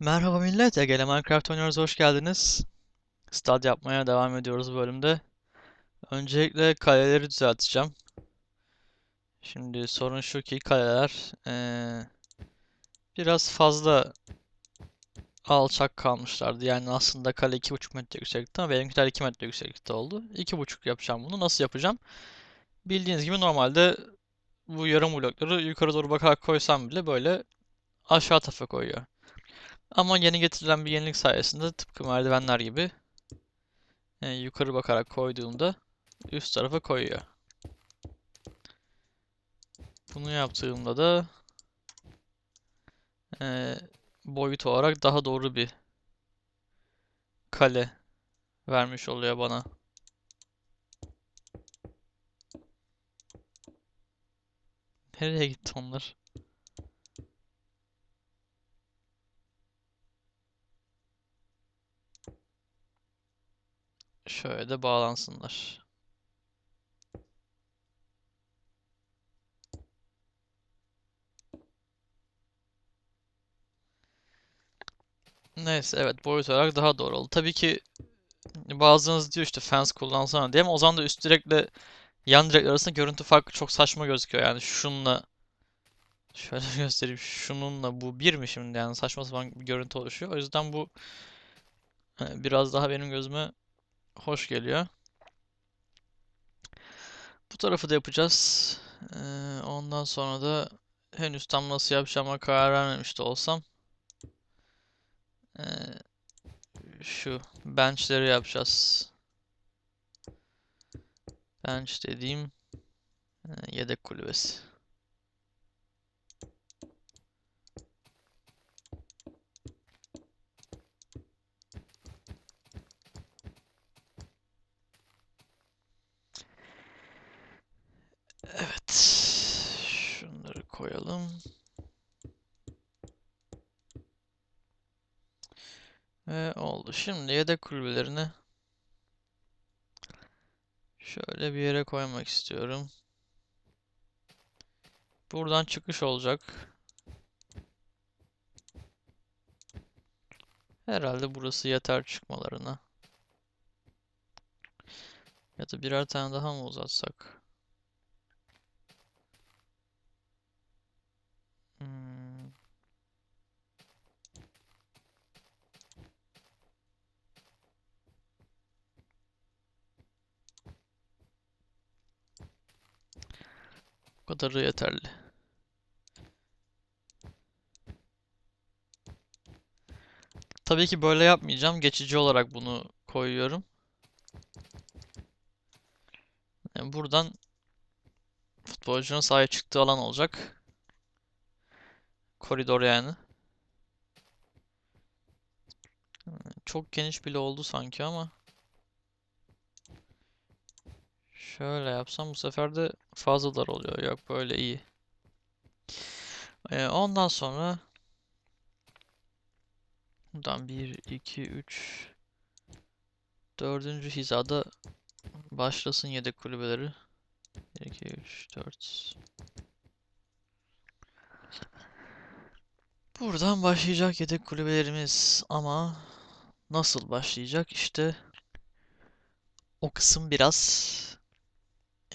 Merhaba millet, Ege'le Minecraft oynuyoruz, hoş geldiniz. Stad yapmaya devam ediyoruz bölümde. Öncelikle kaleleri düzelteceğim. Şimdi sorun şu ki kaleler eee, biraz fazla alçak kalmışlardı. Yani aslında kale 2,5 metre yüksekti ama benimkiler 2 metre yükseklikte oldu. 2,5 yapacağım bunu. Nasıl yapacağım? Bildiğiniz gibi normalde bu yarım blokları yukarı doğru bakarak koysam bile böyle aşağı tarafa koyuyor. Ama yeni getirilen bir yenilik sayesinde tıpkı merdivenler gibi e, yukarı bakarak koyduğumda üst tarafa koyuyor. Bunu yaptığımda da e, boyut olarak daha doğru bir kale vermiş oluyor bana. Nereye gitti onlar? Şöyle de bağlansınlar. Neyse evet boyut olarak daha doğru oldu. Tabii ki bazılarınız diyor işte fence kullansana diye ama o zaman da üst direkle yan direk arasında görüntü farkı çok saçma gözüküyor. Yani şununla şöyle göstereyim. Şununla bu bir mi şimdi yani saçma sapan bir görüntü oluşuyor. O yüzden bu e, biraz daha benim gözüme hoş geliyor. Bu tarafı da yapacağız. Ee, ondan sonra da henüz tam nasıl yapacağıma karar vermemiş de olsam ee, şu benchleri yapacağız. Bench dediğim ee, yedek kulübesi. Evet. Şunları koyalım. Ve oldu. Şimdi yedek kulübelerini şöyle bir yere koymak istiyorum. Buradan çıkış olacak. Herhalde burası yeter çıkmalarına. Ya da birer tane daha mı uzatsak? Bu kadarı yeterli. Tabii ki böyle yapmayacağım. Geçici olarak bunu koyuyorum. Yani buradan futbolcunun sahaya çıktığı alan olacak. Koridor yani. Çok geniş bile oldu sanki ama. Şöyle yapsam bu sefer de fazla dar oluyor. Yok böyle iyi. Ee, ondan sonra buradan 1, 2, 3 dördüncü hizada başlasın yedek kulübeleri. 1, 2, 3, 4 Buradan başlayacak yedek kulübelerimiz ama nasıl başlayacak işte o kısım biraz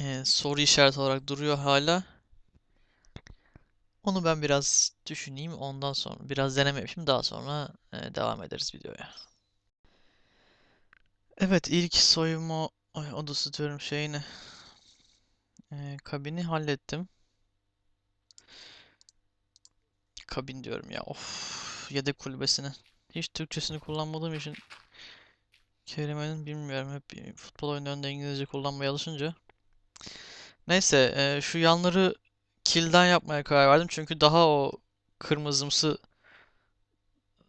e, soru işareti olarak duruyor hala. Onu ben biraz düşüneyim ondan sonra biraz deneme yapayım daha sonra e, devam ederiz videoya. Evet ilk soyunma ay, odası diyorum şeyini e, kabini hallettim. Kabin diyorum ya of yedek kulübesini. Hiç Türkçesini kullanmadığım için kelimenin bilmiyorum hep futbol oyunlarında İngilizce kullanmaya alışınca. Neyse e, şu yanları kilden yapmaya karar verdim çünkü daha o kırmızımsı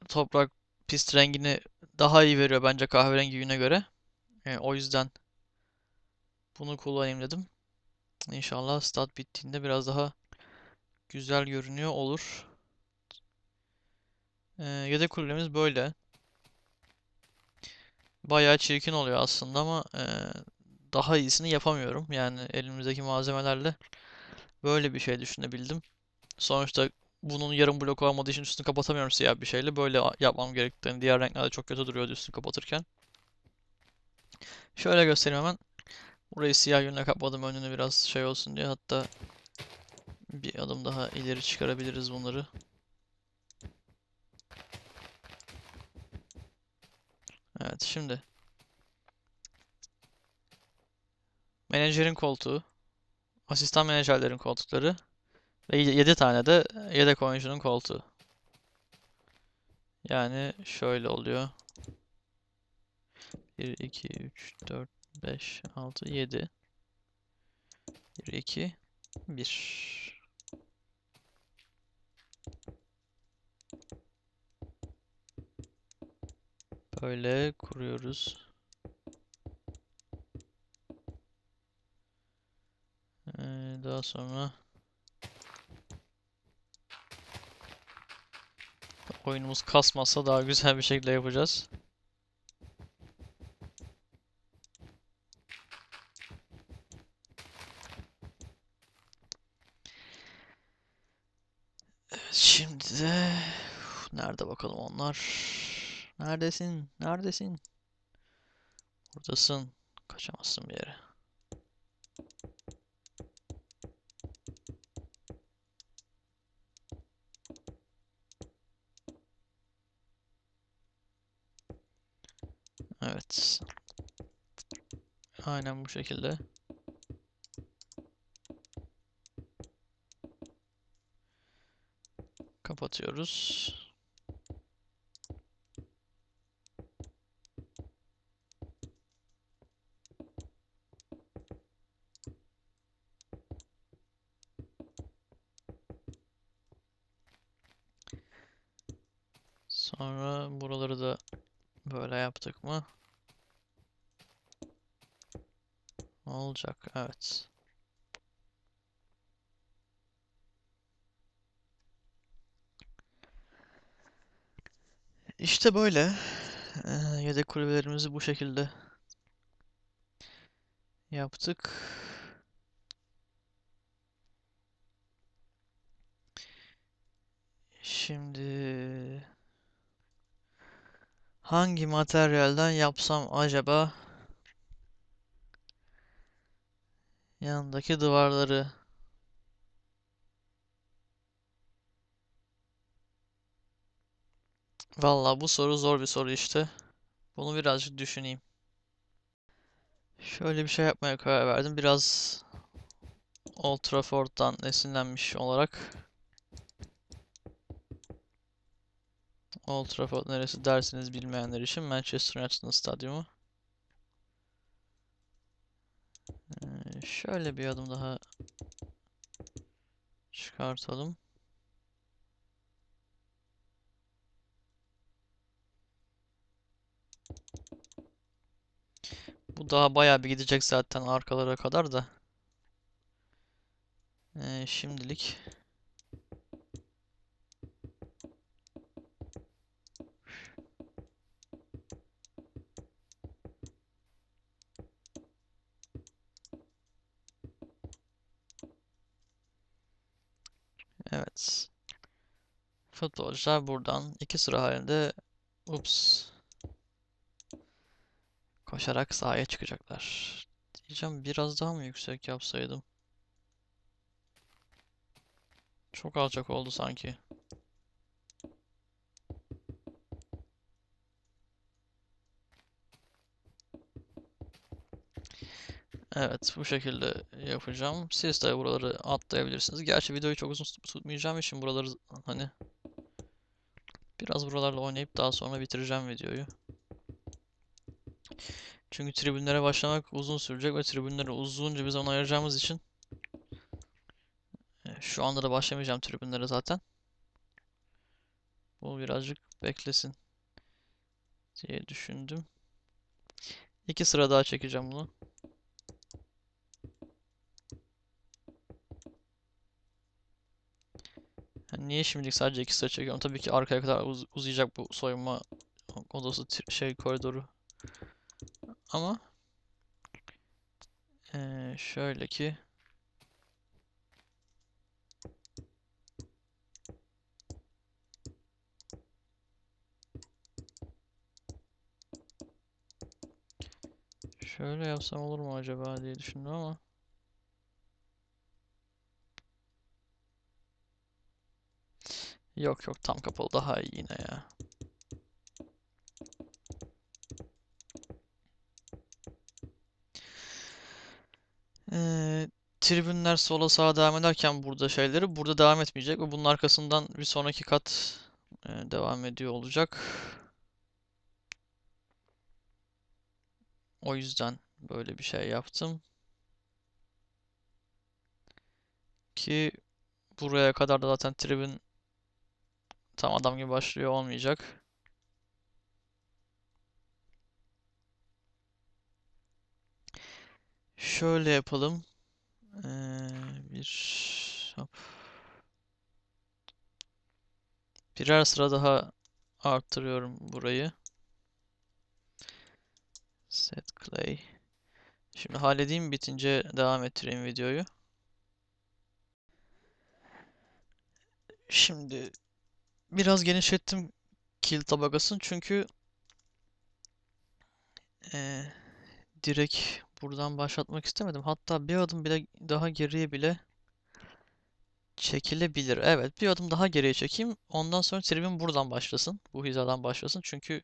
toprak pist rengini daha iyi veriyor bence kahverengi yüne göre. E, o yüzden bunu kullanayım dedim. İnşallah stat bittiğinde biraz daha güzel görünüyor olur. E, yedek kulübemiz böyle. Bayağı çirkin oluyor aslında ama e, daha iyisini yapamıyorum. Yani elimizdeki malzemelerle böyle bir şey düşünebildim. Sonuçta bunun yarım blok olmadığı için üstünü kapatamıyorum siyah bir şeyle. Böyle yapmam gerektiğini. Diğer renklerde çok kötü duruyordu üstünü kapatırken. Şöyle göstereyim hemen. Burayı siyah yünle kapladım önünü biraz şey olsun diye. Hatta bir adım daha ileri çıkarabiliriz bunları. Evet şimdi. Menajerin koltuğu. Asistan menajerlerin koltukları. Ve 7 tane de yedek oyuncunun koltuğu. Yani şöyle oluyor. 1, 2, 3, 4, 5, 6, 7. 1, 2, 1. Böyle kuruyoruz. Daha sonra oyunumuz kasmazsa daha güzel bir şekilde yapacağız. Şimdi de nerede bakalım onlar? Neredesin? Neredesin? Buradasın. Kaçamazsın bir yere. Evet. Aynen bu şekilde. Kapatıyoruz. Sonra buraları da böyle yaptık mı? Olacak, evet. İşte böyle. Ee, yedek kulübelerimizi bu şekilde yaptık. Şimdi hangi materyalden yapsam acaba yanındaki duvarları? Vallahi bu soru zor bir soru işte. Bunu birazcık düşüneyim. Şöyle bir şey yapmaya karar verdim. Biraz Old Trafford'dan esinlenmiş olarak. Old Trafford neresi dersiniz bilmeyenler için Manchester United'ın stadyumu. Ee, şöyle bir adım daha çıkartalım. Bu daha bayağı bir gidecek zaten arkalara kadar da. Ee, şimdilik Evet. Futbolcular buradan iki sıra halinde ups koşarak sahaya çıkacaklar. Diyeceğim biraz daha mı yüksek yapsaydım? Çok alçak oldu sanki. Evet bu şekilde yapacağım. Siz de buraları atlayabilirsiniz. Gerçi videoyu çok uzun tut- tutmayacağım için buraları hani biraz buralarla oynayıp daha sonra bitireceğim videoyu. Çünkü tribünlere başlamak uzun sürecek ve tribünlere uzunca bir zaman ayıracağımız için e, şu anda da başlamayacağım tribünlere zaten. Bu birazcık beklesin diye düşündüm. İki sıra daha çekeceğim bunu. niye şimdilik sadece iki sıra çekiyorum? Tabii ki arkaya kadar uz uzayacak bu soyunma odası şey koridoru. Ama ee, şöyle ki Şöyle yapsam olur mu acaba diye düşündüm ama Yok yok tam kapalı daha iyi yine ya. Ee, tribünler sola sağa devam ederken burada şeyleri burada devam etmeyecek ve bunun arkasından bir sonraki kat e, devam ediyor olacak. O yüzden böyle bir şey yaptım. Ki buraya kadar da zaten tribün tam adam gibi başlıyor olmayacak. Şöyle yapalım. Ee, bir hop. Birer sıra daha arttırıyorum burayı. Set clay. Şimdi halledeyim bitince devam ettireyim videoyu. Şimdi biraz genişlettim kill tabakasını çünkü e, direkt buradan başlatmak istemedim. Hatta bir adım bile daha geriye bile çekilebilir. Evet, bir adım daha geriye çekeyim. Ondan sonra tribün buradan başlasın. Bu hizadan başlasın. Çünkü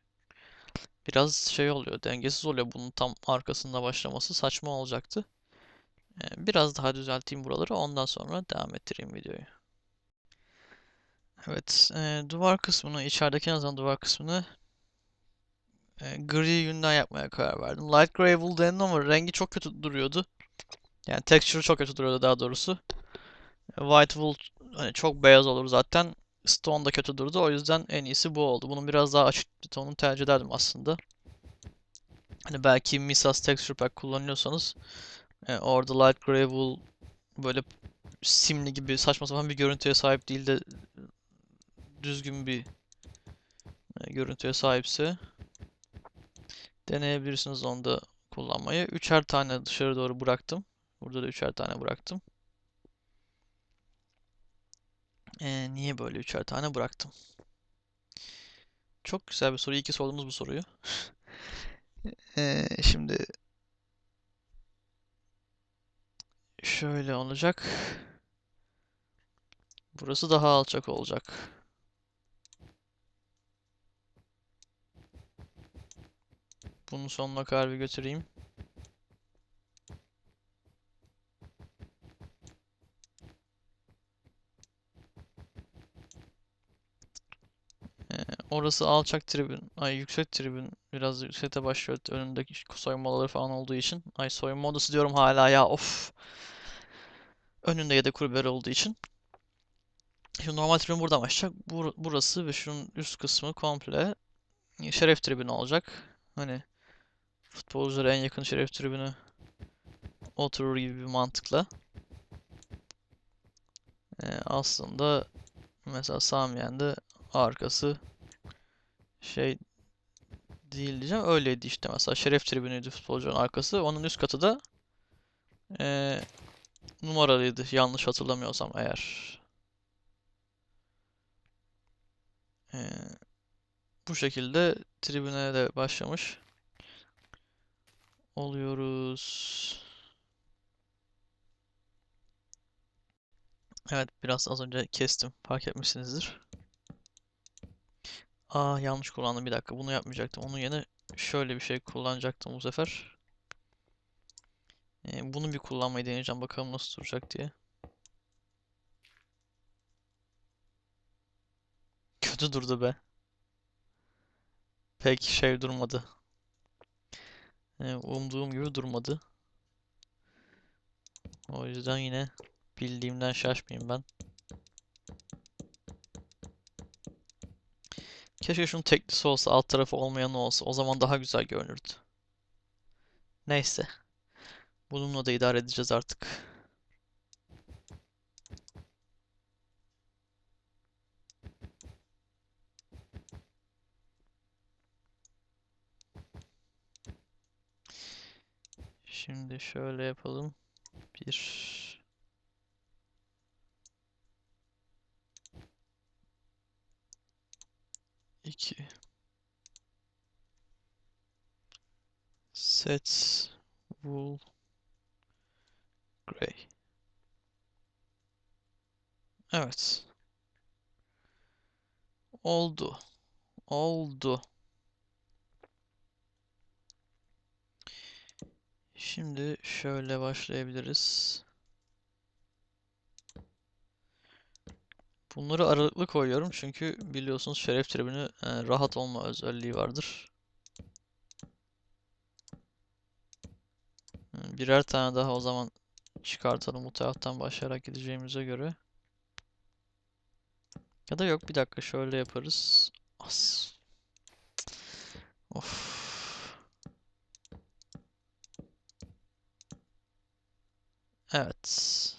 biraz şey oluyor, dengesiz oluyor bunun tam arkasında başlaması. Saçma olacaktı. E, biraz daha düzelteyim buraları. Ondan sonra devam ettireyim videoyu. Evet, e, duvar kısmını, içerideki en azından duvar kısmını e, gri yünden yapmaya karar verdim. Light Gravel denedim ama rengi çok kötü duruyordu. Yani texture çok kötü duruyordu daha doğrusu. E, White Wool hani çok beyaz olur zaten. Stone da kötü durdu. O yüzden en iyisi bu oldu. Bunun biraz daha açık bir tonunu tercih ederdim aslında. Hani belki Misas Texture Pack kullanıyorsanız e, orada Light Gravel böyle simli gibi saçma sapan bir görüntüye sahip değil de düzgün bir e, görüntüye sahipse deneyebilirsiniz onu da kullanmayı. Üçer tane dışarı doğru bıraktım. Burada da üçer tane bıraktım. Ee, niye böyle üçer tane bıraktım? Çok güzel bir soru. İyi ki sorduğumuz bu soruyu. Ee, şimdi şöyle olacak. Burası daha alçak olacak. Bunu sonuna kadar bir götüreyim. Ee, orası alçak tribün, ay yüksek tribün, biraz yüksekte başlıyor önündeki soyunma odaları falan olduğu için. Ay soyunma odası diyorum hala ya of. Önünde yedek kulübeleri olduğu için. Şimdi normal tribün buradan başlayacak. Bur burası ve şunun üst kısmı komple şeref tribünü olacak. Hani futbolculara en yakın şeref tribünü oturur gibi bir mantıkla. Ee, aslında mesela Samiyen'de arkası şey değil diyeceğim. Öyleydi işte mesela şeref tribünüydü futbolcunun arkası. Onun üst katı da ee, numaralıydı yanlış hatırlamıyorsam eğer. Ee, bu şekilde tribüne de başlamış oluyoruz. Evet biraz az önce kestim. Fark etmişsinizdir. Aa yanlış kullandım bir dakika. Bunu yapmayacaktım. Onun yerine şöyle bir şey kullanacaktım bu sefer. Ee, bunu bir kullanmayı deneyeceğim. Bakalım nasıl duracak diye. Kötü durdu be. Pek şey durmadı. Ee, umduğum gibi durmadı. O yüzden yine bildiğimden şaşmayayım ben. Keşke şunun teklisi olsa, alt tarafı olmayan olsa. O zaman daha güzel görünürdü. Neyse. Bununla da idare edeceğiz artık. Şimdi şöyle yapalım. Bir iki set wool gray. Evet. Oldu. Oldu. Şimdi şöyle başlayabiliriz. Bunları aralıklı koyuyorum çünkü biliyorsunuz şeref tribünü e, rahat olma özelliği vardır. Hmm, Birer tane daha o zaman çıkartalım bu taraftan başlayarak gideceğimize göre. Ya da yok bir dakika şöyle yaparız. As. Of. Evet.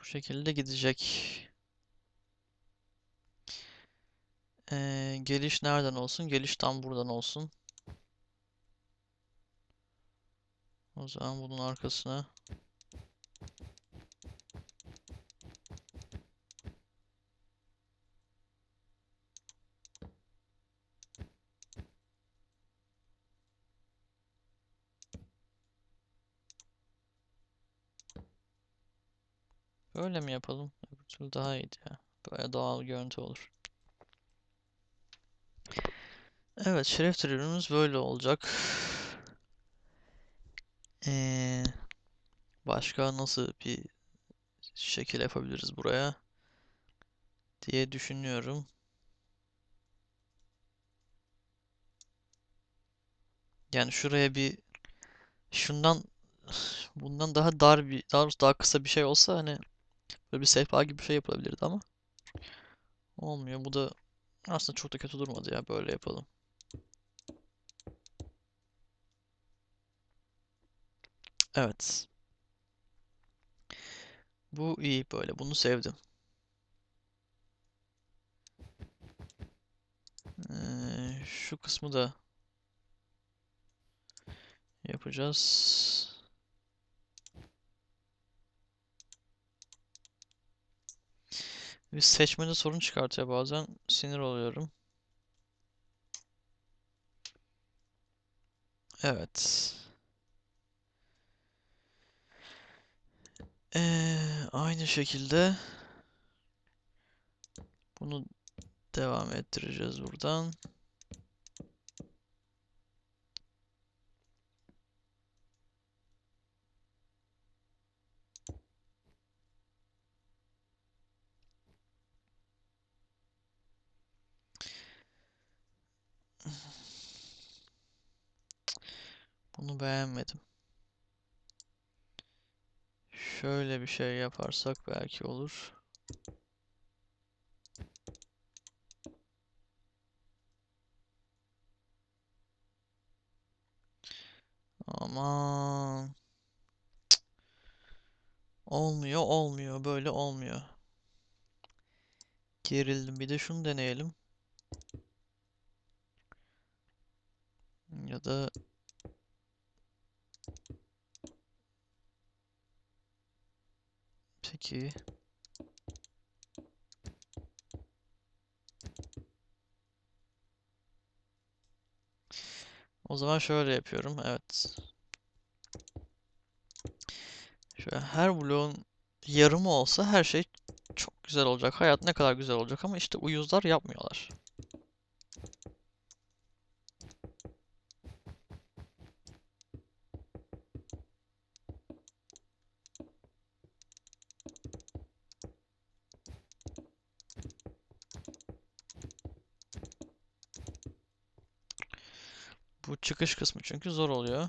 Bu şekilde gidecek. Ee, geliş nereden olsun? Geliş tam buradan olsun. O zaman bunun arkasına böyle mi yapalım? Öbür türlü daha iyiydi ya. Böyle doğal görüntü olur. Evet, şeref tribünümüz böyle olacak. Ee, başka nasıl bir şekil yapabiliriz buraya diye düşünüyorum. Yani şuraya bir şundan bundan daha dar bir daha daha kısa bir şey olsa hani böyle bir sehpa gibi bir şey yapılabilirdi ama olmuyor. Bu da aslında çok da kötü durmadı ya böyle yapalım. Evet. Bu iyi böyle. Bunu sevdim. Ee, şu kısmı da yapacağız. Bir seçmede sorun çıkartıyor bazen. Sinir oluyorum. Evet. Ee, aynı şekilde bunu devam ettireceğiz buradan. Bunu beğenmedim. Şöyle bir şey yaparsak belki olur. Aman. Olmuyor, olmuyor. Böyle olmuyor. Gerildim. Bir de şunu deneyelim. Ya da peki. O zaman şöyle yapıyorum. Evet. Şöyle her bloğun yarımı olsa her şey çok güzel olacak. Hayat ne kadar güzel olacak ama işte uyuzlar yapmıyorlar. Çıkış kısmı çünkü zor oluyor.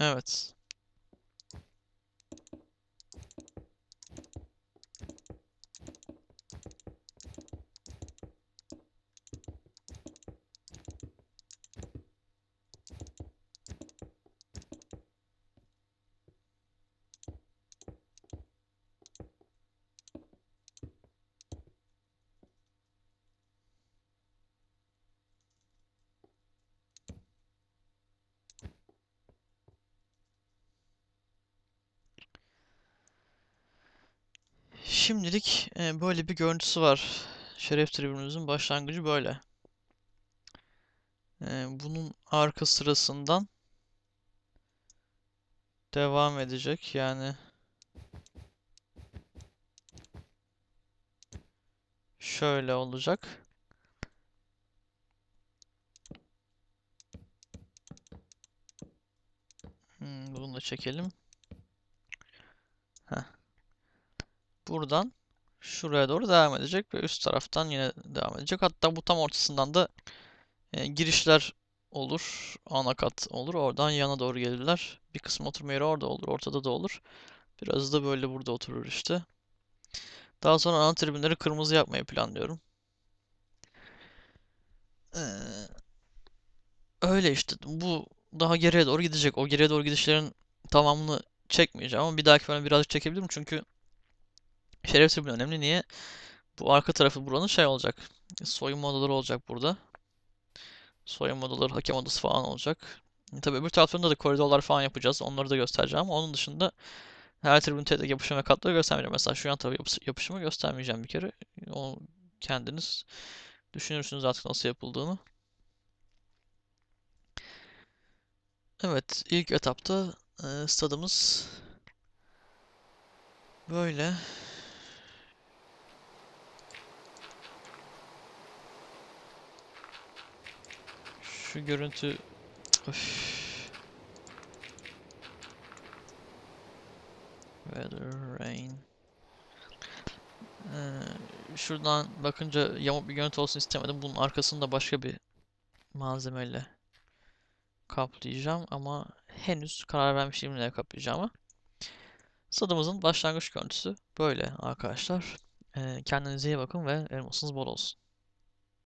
Evet. Şimdilik e, böyle bir görüntüsü var. Şeref tribünümüzün başlangıcı böyle. E, bunun arka sırasından devam edecek. Yani şöyle olacak. Hmm, bunu da çekelim. Heh. Buradan şuraya doğru devam edecek ve üst taraftan yine devam edecek. Hatta bu tam ortasından da e, girişler olur. Ana kat olur. Oradan yana doğru gelirler. Bir kısım oturma yeri orada olur. Ortada da olur. Biraz da böyle burada oturur işte. Daha sonra ana tribünleri kırmızı yapmayı planlıyorum. Ee, öyle işte. Bu daha geriye doğru gidecek. O geriye doğru gidişlerin tamamını çekmeyeceğim ama bir dahaki bölüm birazcık çekebilirim çünkü şeref tribünü önemli. Niye? Bu arka tarafı buranın şey olacak. Soyunma odaları olacak burada. Soyunma odaları, hakem odası falan olacak. Tabii öbür taraflarında da koridorlar falan yapacağız. Onları da göstereceğim ama onun dışında her tribün tek yapışım ve katları göstermeyeceğim. Mesela şu yan tarafı yapışımı göstermeyeceğim bir kere. O kendiniz düşünürsünüz artık nasıl yapıldığını. Evet, ilk etapta e, stadımız böyle. Şu görüntü Öf. Weather, rain. Ee, şuradan bakınca yamuk bir görüntü olsun istemedim. Bunun arkasını da başka bir malzemeyle kaplayacağım ama henüz karar vermiş değilim neyle kaplayacağımı. Stadımızın başlangıç görüntüsü böyle arkadaşlar. Ee, kendinize iyi bakın ve elmasınız bol olsun.